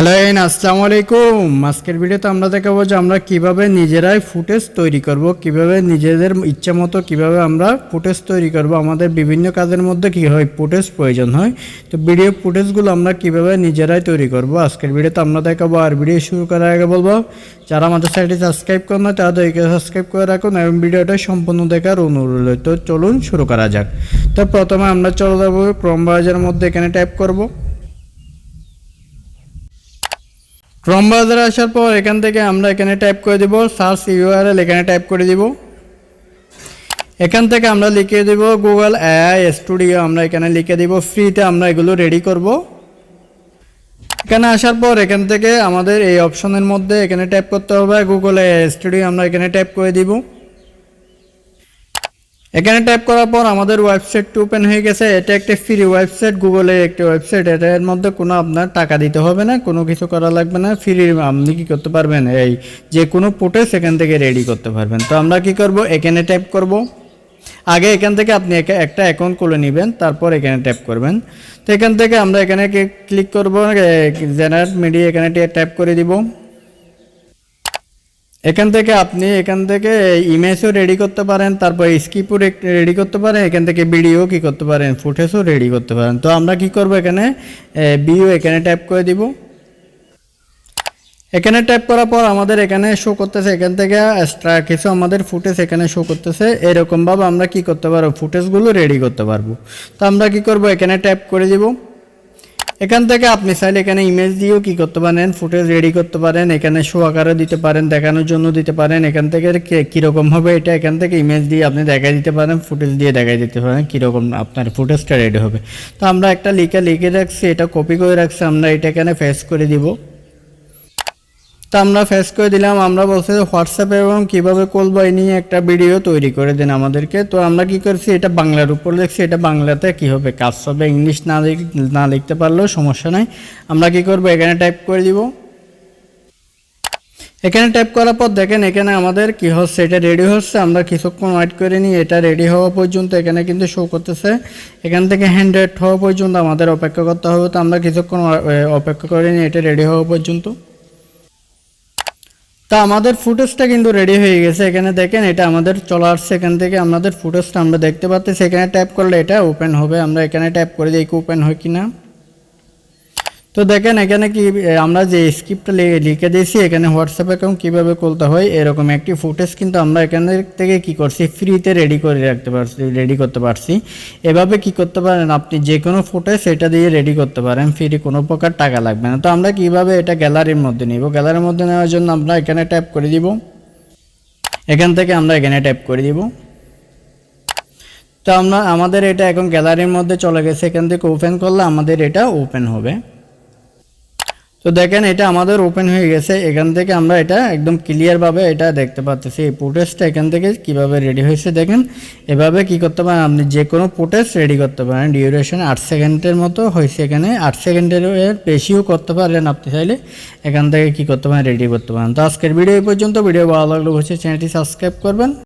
Hello N আসসালামু আলাইকুম আজকের ভিডিওতে আমরা দেখাবো যে আমরা কীভাবে নিজেরাই ফুটেজ তৈরি করব, কীভাবে নিজেদের ইচ্ছা মতো কীভাবে আমরা ফুটেজ তৈরি করব, আমাদের বিভিন্ন কাজের মধ্যে কি হয় ফুটেজ প্রয়োজন হয়। তো ভিডিও ফুটেজগুলো আমরা কীভাবে নিজেরাই তৈরি করব, আজকের ভিডিওতে আমরা দেখাবো। আর ভিডিও শুরু করার আগে বলব, যারা আমাদের সাইটে সাবস্ক্রাইব করেন না তাদেরকে সাবস্ক্রাইব করে রাখুন এবং ভিডিওটা সম্পূর্ণ দেখার অনুরোধ। তো চলুন শুরু করা যাক। তো প্রথমে আমরা চলে যাব, ক্রম ব্রাউজারের মধ্যে এখানে টাইপ করব। ক্রম ব্রাউজারে আসার পর এখান থেকে আমরা এখানে টাইপ করে দিব সার্চ ইউআরএল এখানে টাইপ করে দিব। এখান থেকে আমরা লিখে দিব গুগল এআই স্টুডিও আমরা এখানে লিখে দিব ফ্রিতে আমরা এগুলো রেডি করব। এখানে আসার পর এখান থেকে আমাদের এই অপশনের মধ্যে এখানে টাইপ করতে হবে গুগল এআই স্টুডিও আমরা এখানে টাইপ করে দিব। এখানে টাইপ করার পর আমাদের ওয়েবসাইটটি ওপেন হয়ে গেছে। এটা একটা ফ্রি ওয়েবসাইট গুগলের একটি ওয়েবসাইট এটার মধ্যে কোনো আপনার টাকা দিতে হবে না, কোনো কিছু করা লাগবে না। ফ্রি আপনি কি করতে পারবেন? এই যে কোনো ফুটেজ সেখান থেকে রেডি করতে পারবেন। তো আমরা কি করব? এখানে টাইপ করব। আগে এখান থেকে আপনি একটা অ্যাকাউন্ট খুলে নেবেন, তারপর এখানে ট্যাপ করবেন। তো এখান থেকে আমরা এখানে ক্লিক করব? জেনারেট মিডিয়া এখানে টাইপ করে দিব। এখান থেকে আপনি এখান থেকে ইমেজও রেডি করতে পারেন, তারপর স্কিপও রেডি করতে পারেন, এখান থেকে ভিডিও কি করতে পারেন ফুটেজও রেডি করতে পারেন। তো আমরা কি করব এখানে? বিও এখানে টাইপ করে দিব। এখানে টাইপ করার পর আমাদের এখানে শো করতেছে, এখান থেকে এক্সট্রা কিছু আমাদের ফুটেজ এখানে শো করতেছে। এরকমভাবে আমরা কি করতে পারব? ফুটেজগুলো রেডি করতে পারব। তো আমরা কি করব? এখানে টাইপ করে দিব। এখান থেকে আপনি চাইলে এখানে ইমেজ দিয়েও কি করতে পারেন ফুটেজ রেডি করতে পারেন, এখানে শো আকারে দিতে পারেন, দেখানোর জন্য দিতে পারেন, এখান থেকে কীরকম হবে এটা এখান থেকে ইমেজ দিয়ে আপনি দেখাই দিতে পারেন ফুটেজ দিয়ে দেখাই দিতে পারেন, কীরকম আপনার ফুটেজটা রেডি হবে। তো আমরা একটা লিখে লিখে রাখছি, এটা কপি করে রাখছি, আমরা এটা এখানে ফেস করে দিব। তো আমরা ফেস করে দিলাম, আমরা বলছি হোয়াটসঅ্যাপে এবং কীভাবে করব এই নিয়ে একটা ভিডিও তৈরি করে দেন আমাদেরকে। তো আমরা কি করছি, এটা বাংলার উপর লিখছি এটা বাংলাতে কি হবে কাজ হবে ইংলিশ না না লিখতে পারলেও সমস্যা নাই। আমরা কি করব, এখানে টাইপ করে দিব। এখানে টাইপ করার পর দেখেন, এখানে আমাদের কি হচ্ছে, এটা রেডি হচ্ছে, আমরা কিছুক্ষণ ওয়েট করে নিই এটা রেডি হওয়া পর্যন্ত এখানে কিন্তু শো করতেছে। এখান থেকে হ্যান্ড্রেড হওয়া পর্যন্ত আমাদের অপেক্ষা করতে হবে, তো আমরা কিছুক্ষণ অপেক্ষা করে নিই এটা রেডি হওয়া পর্যন্ত। তা আমাদের ফুটেজটা কিন্তু রেডি হয়ে গেছে। এখানে দেখেন এটা আমাদের চলে আসছে এখান থেকে। আমাদের ফুটেজটা আমরা দেখতে পাচ্ছি। সেখানে ট্যাপ করলে এটা ওপেন হবে। আমরা এখানে ট্যাপ করে দিই ওপেন হয় কিনা। তো দেখেন এখানে কি আমরা যে স্ক্রিপ্টটা লিখে দিয়েছি, এখানে হোয়াটসঅ্যাপ অ্যাকাউন্ট কীভাবে খুলতে হয়, এরকম একটি ফুটেজ কিন্তু আমরা এখানে থেকে কি করছি ফ্রিতে রেডি করে রাখতে পারছি রেডি করতে পারছি। এভাবে কি করতে পারেন আপনি যে কোনো ফুটেজ সেটা দিয়ে রেডি করতে পারেন ফ্রি কোনো প্রকার টাকা লাগবে না। তো আমরা কীভাবে এটা গ্যালারির মধ্যে নিব? গ্যালারির মধ্যে নেওয়ার জন্য আমরা এখানে ট্যাপ করে দিব। এখান থেকে আমরা এখানে ট্যাপ করে দিব। তো আমরা, আমাদের এটা এখন গ্যালারির মধ্যে চলে গেছে, এখান থেকে ওপেন করলে আমাদের এটা ওপেন হবে। তো দেখেন, এটা আমাদের ওপেন হয়ে গেছে। এখান থেকে আমরা এটা একদম ক্লিয়ারভাবে এটা দেখতে পাচ্ছি এই ফুটেজটা এখান থেকে কীভাবে রেডি হয়েছে দেখেন। এভাবে কি করতে পারেন? আপনি যে কোনো ফুটেজ রেডি করতে পারেন। ডিউরেশন আট সেকেন্ডের মতো হয়েছে এখানে। আট সেকেন্ডের বেশিও করতে পারেন আপনি চাইলে। এখান থেকে কি করতে পারেন? রেডি করতে পারেন। তো আজকের ভিডিও এই পর্যন্ত। ভিডিও ভালো লাগলে অবশ্যই চ্যানেলটি সাবস্ক্রাইব করবেন।